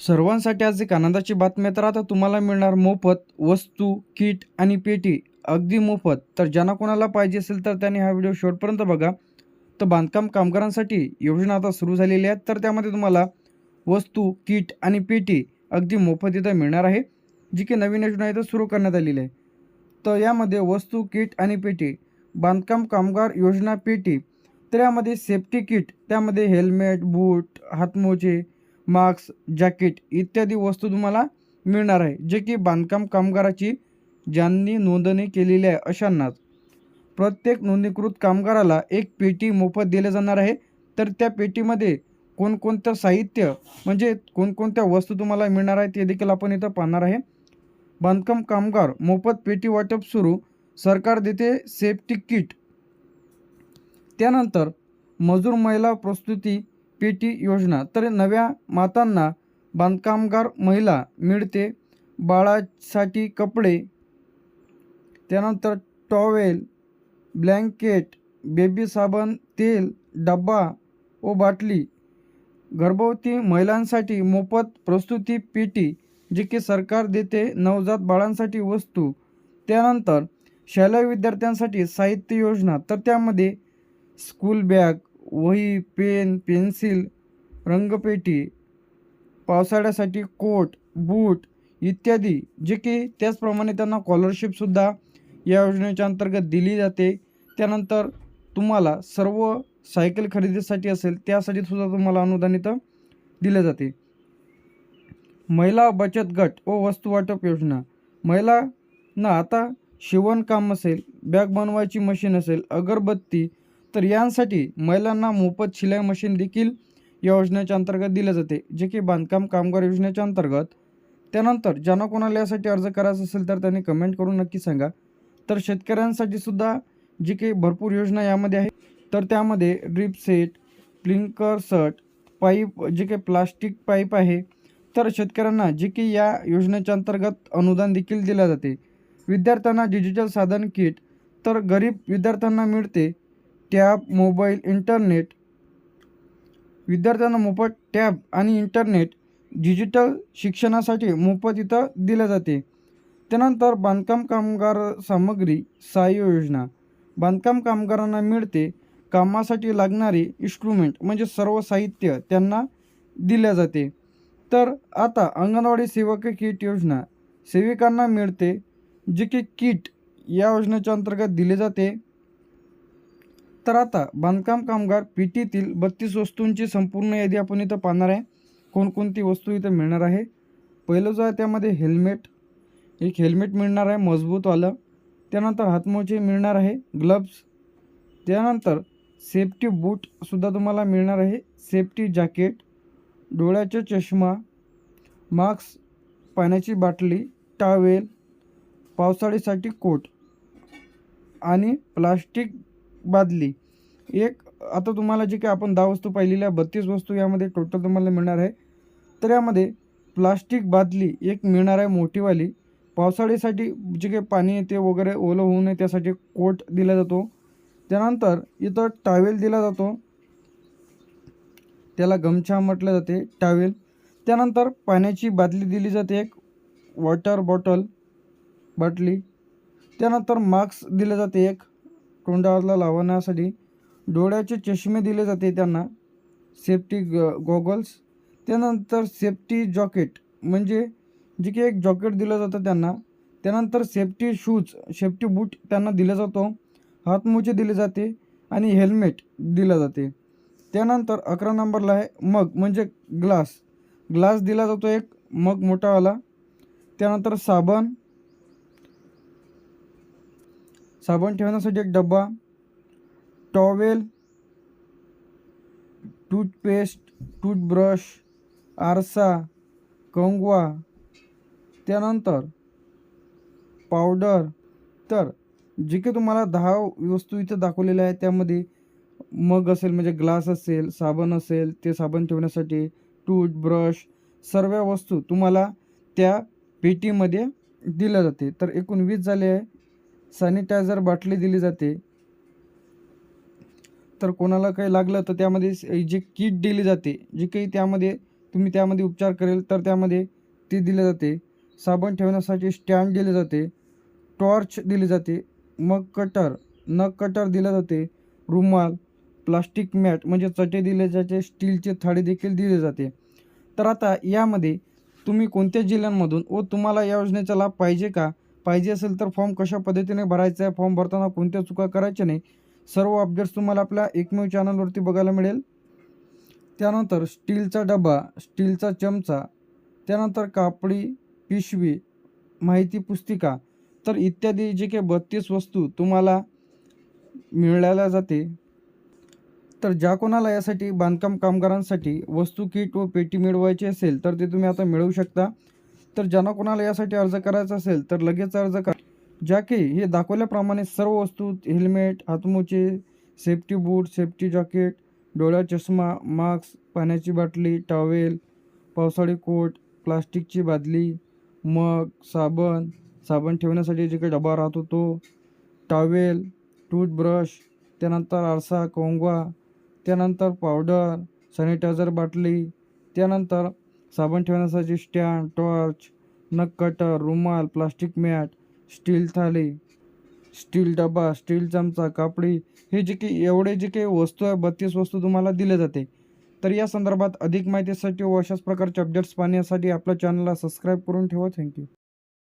सर्वांसाठी आज एक आनंदाची बातमी तर आता तुम्हाला मिळणार मोफत वस्तू किट आणि पेटी. अगदी मोफत. तर ज्यांना कोणाला पाहिजे असेल तर त्यांनी हा व्हिडिओ शेवटपर्यंत बघा. तर बांधकाम कामगारांसाठी योजना आता सुरू झालेली आहे तर त्यामध्ये तुम्हाला वस्तू किट आणि पेटी अगदी मोफत इथं मिळणार आहे. जी की नवीन योजना इथं सुरू करण्यात आलेली आहे. तर यामध्ये वस्तू किट आणि पेटी. बांधकाम कामगार योजना पेटी. तर यामध्ये सेफ्टी किट त्यामध्ये हेल्मेट बूट हातमोजे मास्क जॅकेट इत्यादी वस्तू तुम्हाला मिळणार आहे जे की बांधकाम कामगाराची ज्यांनी नोंदणी केलेली आहे अशांनाच. प्रत्येक नोंदणीकृत कामगाराला एक पेटी मोफत दिले जाणार आहे. तर त्या पेटीमध्ये कोणकोणतं साहित्य म्हणजे कोणकोणत्या वस्तू तुम्हाला मिळणार आहे ते देखील आपण इथं पाहणार आहे. बांधकाम कामगार मोफत पेटी वाटप सुरू सरकार देते सेफ्टी किट. त्यानंतर मजूर महिला प्रस्तुती पेटी योजना. तर नव्या मातांना बांधकामगार महिला मिळते. बाळासाठी कपडे त्यानंतर टॉवेल ब्लँकेट बेबी साबण तेल डब्बा व बाटली. गर्भवती महिलांसाठी मोफत प्रस्तुती पेटी जी की सरकार देते नवजात बाळांसाठी वस्तू. त्यानंतर शालेय विद्यार्थ्यांसाठी साहित्य योजना. तर त्यामध्ये स्कूल बॅग वही पेन पेन्सिल रंगपेटी पावसाळ्यासाठी कोट बूट इत्यादी जे की त्याचप्रमाणे त्यांना स्कॉलरशिपसुद्धा या योजनेच्या अंतर्गत दिली जाते. त्यानंतर तुम्हाला सर्व सायकल खरेदीसाठी असेल त्यासाठी सुद्धा तुम्हाला अनुदानित दिले जाते. महिला बचत गट व वस्तू वाटप योजना. महिलांना आता शिवणकाम असेल बॅग बनवायची मशीन असेल अगरबत्ती तर यांसाठी महिलांना मोफत शिलाई मशीन देखील या योजनेच्या अंतर्गत दिले जाते जे की बांधकाम कामगार योजनेच्या अंतर्गत. त्यानंतर ज्यांना कोणाला यासाठी अर्ज करायचा असेल तर त्यांनी कमेंट करून नक्की सांगा. तर शेतकऱ्यांसाठी सुद्धा जी काही भरपूर योजना यामध्ये आहे. तर त्यामध्ये ड्रीप सेट प्लिंकर सट पाईप जे काही प्लास्टिक पाईप आहे. तर शेतकऱ्यांना जे की या योजनेच्या अंतर्गत अनुदान देखील दिले जाते. विद्यार्थ्यांना डिजिटल साधन किट तर गरीब विद्यार्थ्यांना मिळते. टॅब मोबाईल इंटरनेट विद्यार्थ्यांना मोफत टॅब आणि इंटरनेट डिजिटल शिक्षणासाठी मोफत इथं दिले जाते. त्यानंतर बांधकाम कामगार सामग्री सहाय्य योजना. बांधकाम कामगारांना मिळते. कामासाठी लागणारे इन्स्ट्रुमेंट म्हणजे सर्व साहित्य त्यांना दिले जाते. तर आता अंगणवाडी सेवक किट योजना. सेविकांना मिळते. जे की किट या योजनेच्या अंतर्गत दिले जाते. तर आता बांधकाम कामगार पीटीतील बत्तीस वस्तूंची संपूर्ण यादी आपण इथं पाहणार आहे. कोणकोणती वस्तू इथं मिळणार आहे? पहिलं जो आहे त्यामध्ये हेल्मेट एक हेल्मेट मिळणार आहे मजबूतवालं. त्यानंतर हातमोजे मिळणार आहे ग्लव्स. त्यानंतर सेफ्टी बूटसुद्धा तुम्हाला मिळणार आहे सेफ्टी जॅकेट डोळ्याचा चष्मा मास्क पाण्याची बाटली टावेल पावसाळीसाठी कोट आणि प्लास्टिक बादली. एक आता तुम्हाला जे काही आपण दहा वस्तू पाहिलेल्या बत्तीस वस्तू यामध्ये टोटल तुम्हाला मिळणार आहे. तर यामध्ये प्लास्टिक बादली एक मिळणार आहे मोठीवाली. पावसाळीसाठी जे काही पाणी येते वगैरे ओलं होऊ नये त्यासाठी कोट दिला जातो. त्यानंतर इथं टावेल दिला जातो. त्याला गमछा म्हटलं जाते टावेल त्यानंतर पाण्याची बादली दिली जाते एक वॉटर बॉटल बाटली. त्यानंतर मास्क दिलं जाते एक तोंडाला लावण्यासाठी डोळ्याचे चष्मे दिले जाते त्यांना. सेफ्टी ग गॉगल्स. त्यानंतर सेफ्टी जॉकेट म्हणजे जे की एक जॉकेट दिलं जातं त्यांना. त्यानंतर सेफ्टी शूज सेफ्टी बूट त्यांना दिला जातो. हातमोजे दिले जाते आणि हेल्मेट दिलं जाते. त्यानंतर अकरा नंबरला आहे मग म्हणजे ग्लास. ग्लास दिला जातो एक मग मोठावाला. त्यानंतर साबण. साबण ठेवण्यासाठी एक डब्बा टॉवेल टूथपेस्ट टूथब्रश आरसा कंगवा त्यानंतर पावडर. तर जे काही तुम्हाला दहा वस्तू इथं दाखवलेल्या आहेत त्यामध्ये मग असेल म्हणजे ग्लास असेल साबण असेल ते साबण ठेवण्यासाठी टूथब्रश सर्व वस्तू तुम्हाला त्या पेटीमध्ये दिल्या जाते. तर एकूण वीस झाले आहे. सॅनिटायझर बाटली दिली जाते. तर कोणाला काही लागलं तर त्यामध्ये जे किट दिली जाते जी काही त्यामध्ये तुम्ही त्यामध्ये उपचार करेल तर त्यामध्ये ते दिले जाते. साबण ठेवण्यासाठी स्टँड दिले जाते. टॉर्च दिली जाते. मग कटर नग कटर दिलं जाते. रुमाल प्लास्टिक मॅट म्हणजे चटे दिले जाते. स्टीलचे थाळी देखील दिले जाते. तर आता यामध्ये तुम्ही कोणत्या जिल्ह्यांमधून व तुम्हाला या योजनेचा लाभ पाहिजे का? पाहिजे असेल तर फॉर्म कशा पद्धतीने भरायचा आहे? फॉर्म भरताना कोणत्या चुका करायच्या नाही? सर्व अपडेट्स तुम्हाला आपल्या एकमेव चॅनलवरती बघायला मिळेल. त्यानंतर स्टीलचा डबा स्टीलचा चमचा त्यानंतर कापडी पिशवी माहिती पुस्तिका तर इत्यादी जे काही बत्तीस वस्तू तुम्हाला मिळायला जाते. तर ज्या कोणाला यासाठी बांधकाम कामगारांसाठी वस्तू किट व पेटी मिळवायची असेल तर ते तुम्ही आता मिळवू शकता. तर ज्यांना कोणाला यासाठी अर्ज करायचा असेल तर लगेच अर्ज करा. ज्या की हे दाखवल्याप्रमाणे सर्व वस्तू हेल्मेट हातमोचे सेफ्टी बूट सेफ्टी जॅकेट डोळ्या चष्मा मास्क पाण्याची बाटली टॉवेल पावसाळी कोट प्लास्टिकची बादली मग साबण साबण ठेवण्यासाठी जे काही डबा राहतो तो टॉवेल टूथब्रश त्यानंतर आरसा कोंगवा त्यानंतर पावडर सॅनिटायझर बाटली त्यानंतर साबण ठेवण्यासाठी स्टँड टॉर्च नग कटर रुमाल प्लास्टिक मॅट स्टील थाली स्टील डबा स्टील चमचा कापडी हे जे काही एवढे जे काही वस्तू आहे बत्तीस वस्तू तुम्हाला दिले जाते. तर या संदर्भात अधिक माहितीसाठी व अशाच प्रकारचे अपडेट्स पाहण्यासाठी आपल्या चॅनलला सबस्क्राईब करून ठेवा. थँक्यू